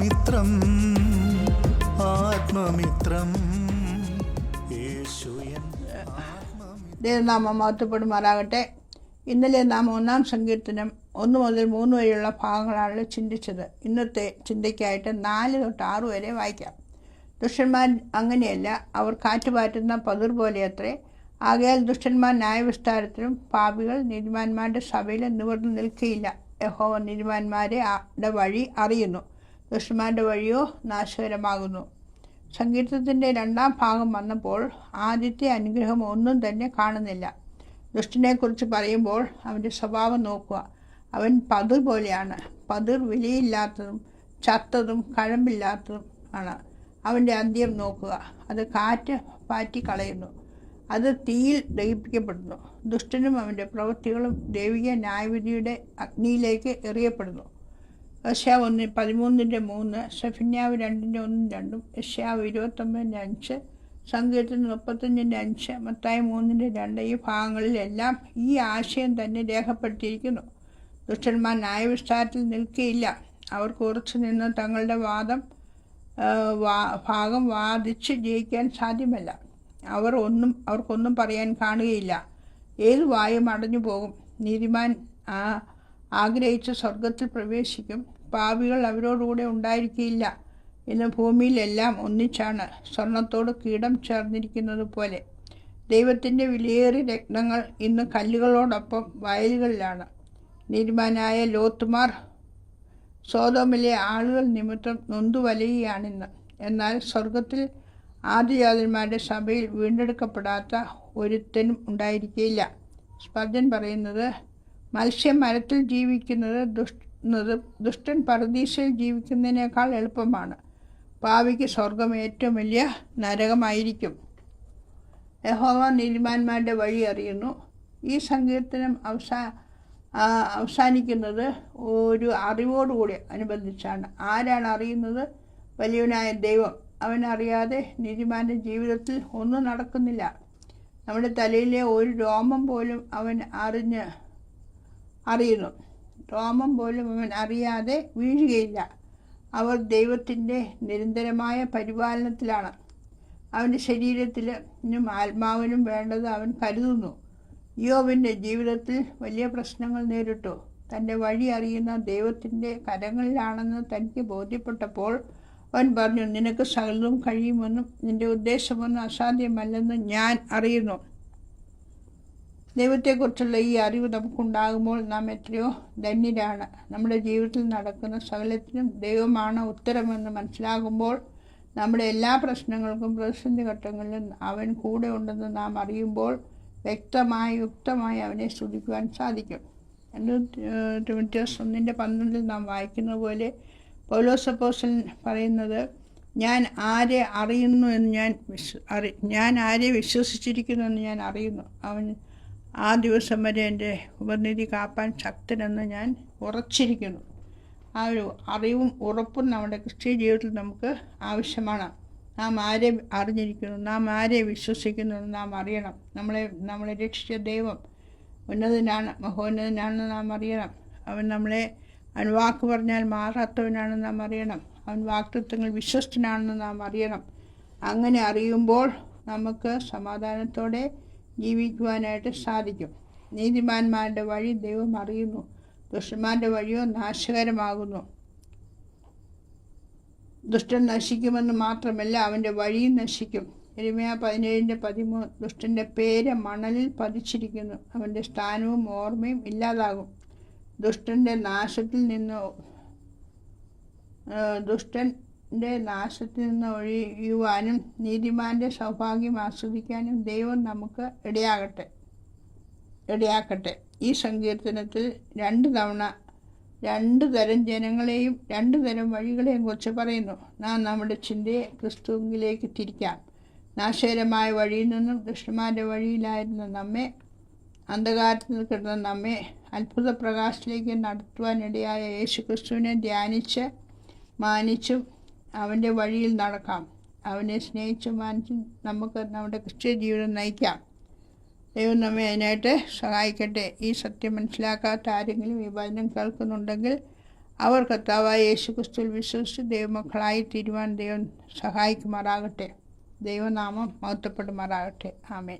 ആത്മമിത്രം ആത്മമിത്രം. ദൈവനാമം മഹത്വപ്പെടുമാറാകട്ടെ. ഇന്നലെ നാം ഒന്നാം സങ്കീർത്തനം ഒന്ന് മുതൽ മൂന്ന് വരെയുള്ള ഭാഗങ്ങളാണ് ചിന്തിച്ചത്. ഇന്നത്തെ ചിന്തയ്ക്കായിട്ട് നാല് തൊട്ട് ആറ് വരെ വായിക്കാം. ദുഷ്ടന്മാർ അങ്ങനെയല്ല അവർ കാറ്റുപാറ്റുന്ന പതിർ പോലെ അത്രേ ആകയാൽ ദുഷ്ടന്മാർ ന്യായവിസ്താരത്തിലും പാപികൾ നീതിമാന്മാരുടെ സഭയിൽ നിവർന്നു നിൽക്കുകയില്ല യഹോവ ആടെ വഴി അറിയുന്നു. ദുഷ്ടന്മാരുടെ വഴിയോ നാശകരമാകുന്നു. സങ്കീർത്തത്തിന്റെ രണ്ടാം ഭാഗം വന്നപ്പോൾ ആദ്യത്തെ അനുഗ്രഹം ഒന്നും തന്നെ കാണുന്നില്ല. ദുഷ്ടനെക്കുറിച്ച് പറയുമ്പോൾ അവന്റെ സ്വഭാവം നോക്കുക. അവൻ പതിർ പോലെയാണ്. പതിർ വിലയില്ലാത്തതും ചത്തതും കഴമ്പില്ലാത്തതും ആണ്. അവന്റെ അന്ത്യം നോക്കുക. അത് കാറ്റ് പാറ്റി കളയുന്നു അത് തീയിൽ ദഹിപ്പിക്കപ്പെടുന്നു. ദുഷ്ടനും അവന്റെ പ്രവൃത്തികളും ദൈവിക ന്യായവിധിയുടെ അഗ്നിയിലേക്ക് എറിയപ്പെടുന്നു. യശ്യാവ് ഒന്ന് പതിമൂന്നിന്റെ മൂന്ന് ഷെഫിന്യാവ് രണ്ടിന്റെ ഒന്നും രണ്ടും യശ്യാവ് ഇരുപത്തൊമ്പതിന്റെ അഞ്ച് സങ്കീർത്തനം മുപ്പത്തഞ്ചിന്റെ അഞ്ച് മത്തായി മൂന്നിന്റെ രണ്ട് ഈ ഭാഗങ്ങളിലെല്ലാം ഈ ആശയം തന്നെ രേഖപ്പെടുത്തിയിരിക്കുന്നു. ദുഷ്ടന്മാർ ന്യായവിസ്താരത്തിൽ നിൽക്കുകയില്ല അവർ കുറച്ച് നിന്ന് തങ്ങളുടെ വാദം ഭാഗം വാദിച്ച് ജയിക്കാൻ സാധ്യമല്ല. അവർ ഒന്നും അവർക്കൊന്നും പറയാൻ കാണുകയില്ല. ഏത് വായും അടഞ്ഞു പോകും നീതിമാൻ ആ ആഗ്രഹിച്ച സ്വർഗത്തിൽ പ്രവേശിക്കും. പാവികൾ അവരോടുകൂടെ ഉണ്ടായിരിക്കില്ല ഇന്ന് ഭൂമിയിലെല്ലാം ഒന്നിച്ചാണ് സ്വർണത്തോട് കീടം ചേർന്നിരിക്കുന്നത് പോലെ. ദൈവത്തിന്റെ വിലയേറിയ രത്നങ്ങൾ ഇന്ന് കല്ലുകളോടൊപ്പം വയലുകളിലാണ്. നീതിമാനായ ലോത്തുമാർ സോതോമിലെ ആളുകൾ നിമിത്തം നൊന്തുവലയുകയാണിന്ന്. എന്നാൽ സ്വർഗത്തിൽ ആദിജാതന്മാരുടെ സഭയിൽ വീണ്ടെടുക്കപ്പെടാത്ത ഒരുത്തനും ഉണ്ടായിരിക്കില്ല സ്പർജൻ പറയുന്നത് മത്സ്യം മരത്തിൽ ജീവിക്കുന്നത് ദുഷ്ട ദുഷ്ടൻ പരദീശയിൽ ജീവിക്കുന്നതിനേക്കാൾ എളുപ്പമാണ്. പാവിക്ക് സ്വർഗം ഏറ്റവും വലിയ നരകമായിരിക്കും. യഹോവ നീതിമാന്മാരുടെ വഴി അറിയുന്നു. ഈ സങ്കീർത്തനം അവസാ അവസാനിക്കുന്നത് ഒരു അറിവോടുകൂടി അനുബന്ധിച്ചാണ്. ആരാണ് അറിയുന്നത്? വലിയവനായ ദൈവം. അവനറിയാതെ നീതിമാന്റെ ജീവിതത്തിൽ ഒന്നും നടക്കുന്നില്ല. നമ്മുടെ തലയിലെ ഒരു രോമം പോലും അവൻ അറിഞ്ഞ് അറിയുന്നു രോമം പോലും അവൻ അറിയാതെ വീഴുകയില്ല. അവർ ദൈവത്തിന്റെ നിരന്തരമായ പരിപാലനത്തിലാണ്. അവന്റെ ശരീരത്തിലും ആത്മാവിനും വേണ്ടത് അവൻ കരുതുന്നു. യോബിന്റെ ജീവിതത്തിൽ വലിയ പ്രശ്നങ്ങൾ നേരിട്ടു. തന്റെ വഴി അറിയുന്ന ദൈവത്തിന്റെ കരങ്ങളിലാണെന്ന് തനിക്ക് ബോധ്യപ്പെട്ടപ്പോൾ അവൻ പറഞ്ഞു നിനക്ക് സകലതും കഴിയുമെന്നും നിന്റെ ഉദ്ദേശമൊന്നും അസാധ്യമല്ലെന്നും ഞാൻ അറിയുന്നു. ദൈവത്തെക്കുറിച്ചുള്ള ഈ അറിവ് നമുക്കുണ്ടാകുമ്പോൾ നാം എത്രയോ ധന്യരാണ്. നമ്മുടെ ജീവിതത്തിൽ നടക്കുന്ന സകലത്തിനും ദൈവമാണ് ഉത്തരമെന്ന് മനസ്സിലാകുമ്പോൾ നമ്മുടെ എല്ലാ പ്രശ്നങ്ങൾക്കും പ്രതിസന്ധി ഘട്ടങ്ങളിലും അവൻ കൂടെ ഉണ്ടെന്ന് നാം അറിയുമ്പോൾ വ്യക്തമായി യുക്തമായി അവനെ സ്തുതിക്കുവാൻ സാധിക്കും. രണ്ട് തിമത്യോസ് ഒന്നിന്റെ പന്ത്രണ്ടിൽ നാം വായിക്കുന്ന പോലെ പൗലോസപ്പോസൻ പറയുന്നത് ഞാൻ ആരെ അറിയുന്നു എന്ന് ഞാൻ വിശ്വ അറി ഞാൻ ആരെ വിശ്വസിച്ചിരിക്കുന്നു എന്ന് ഞാൻ അറിയുന്നു. അവൻ ആ ദിവസം വരെ എന്റെ ഉപനിധി കാപ്പാൻ ശക്തനെന്ന് ഞാൻ ഉറച്ചിരിക്കുന്നു. ആ ഒരു അറിവും ഉറപ്പും നമ്മുടെ ക്രിസ്ത്യ ജീവിതത്തിൽ നമുക്ക് ആവശ്യമാണ്. നാം ആരെ അറിഞ്ഞിരിക്കുന്നു നാം ആരെ വിശ്വസിക്കുന്നു നാം അറിയണം. നമ്മളെ നമ്മളെ രക്ഷിച്ച ദൈവം ഉന്നതനാണ് മഹോന്നതനാണെന്ന് നാം അറിയണം. അവൻ നമ്മളെ അവൻ വാക്ക് പറഞ്ഞാൽ മാറാത്തവനാണെന്ന് നാം അറിയണം. അവൻ വാക്തത്വങ്ങൾ വിശ്വസ്തനാണെന്ന് നാം അറിയണം. അങ്ങനെ അറിയുമ്പോൾ നമുക്ക് സമാധാനത്തോടെ ജീവിക്കുവാനായിട്ട് സാധിക്കും. നീതിമാന്മാരുടെ വഴി ദൈവം അറിയുന്നു. ദുഷ്ടന്മാരുടെ വഴിയോ നാശകരമാകുന്നു. ദുഷ്ടൻ നശിക്കുമെന്ന് മാത്രമല്ല അവന്റെ വഴിയും നശിക്കും. എരുമയ പതിനേഴിന്റെ പതിമൂന്ന് ദുഷ്ടന്റെ പേര് മണലിൽ പതിച്ചിരിക്കുന്നു. അവന്റെ സ്ഥാനവും ഓർമ്മയും ഇല്ലാതാകും. ദുഷ്ടന്റെ നാശത്തിൽ നിന്ന് ആ, ദുഷ്ടന്റെ നാശത്തിൽ നിന്ന് ഒഴിയുവാനും നീതിമാന്റെ സൗഭാഗ്യം ആസ്വദിക്കാനും ദൈവം നമുക്ക് ഇടയാകട്ടെ. ഇടയാക്കട്ടെ. ഈ സങ്കീർത്തനത്തിൽ രണ്ട് തവണ രണ്ട് തരം ജനങ്ങളെയും രണ്ട് തരം വഴികളെയും കുറിച്ച് പറയുന്നു. നാം നമ്മുടെ ചിന്തയെ ക്രിസ്തുവിലേക്ക് തിരിക്കാം. നാശകരമായ വഴിയിൽ നിന്നും ദുഷ്ടന്മാരുടെ വഴിയിലായിരുന്ന നമ്മെ അന്ധകാരത്തിൽ കിടന്ന നമ്മെ അത്ഭുത പ്രകാശത്തിലേക്ക് നടത്തുവാനിടയായ യേശു ക്രിസ്തുവിനെ ധ്യാനിച്ച് മാനിച്ചും അവന്റെ വഴിയിൽ നടക്കാം. അവനെ സ്നേഹിച്ച് മാനിച്ച് നമുക്ക് നമ്മുടെ ക്രിസ്ത്യ ജീവിതം നയിക്കാം. ദൈവം നമ്മെ അതിനായിട്ട് സഹായിക്കട്ടെ. ഈ സത്യം മനസ്സിലാക്കാത്ത ആരെങ്കിലും ഈ വചനം കേൾക്കുന്നുണ്ടെങ്കിൽ അവർ കർത്താവായ യേശു ക്രിസ്തുവിൽ വിശ്വസിച്ച് ദൈവമക്കളായി തീരുവാൻ ദൈവം സഹായിക്കുമാറാകട്ടെ. ദൈവനാമം മഹത്വപ്പെടുമാറാകട്ടെ. ആമേൻ.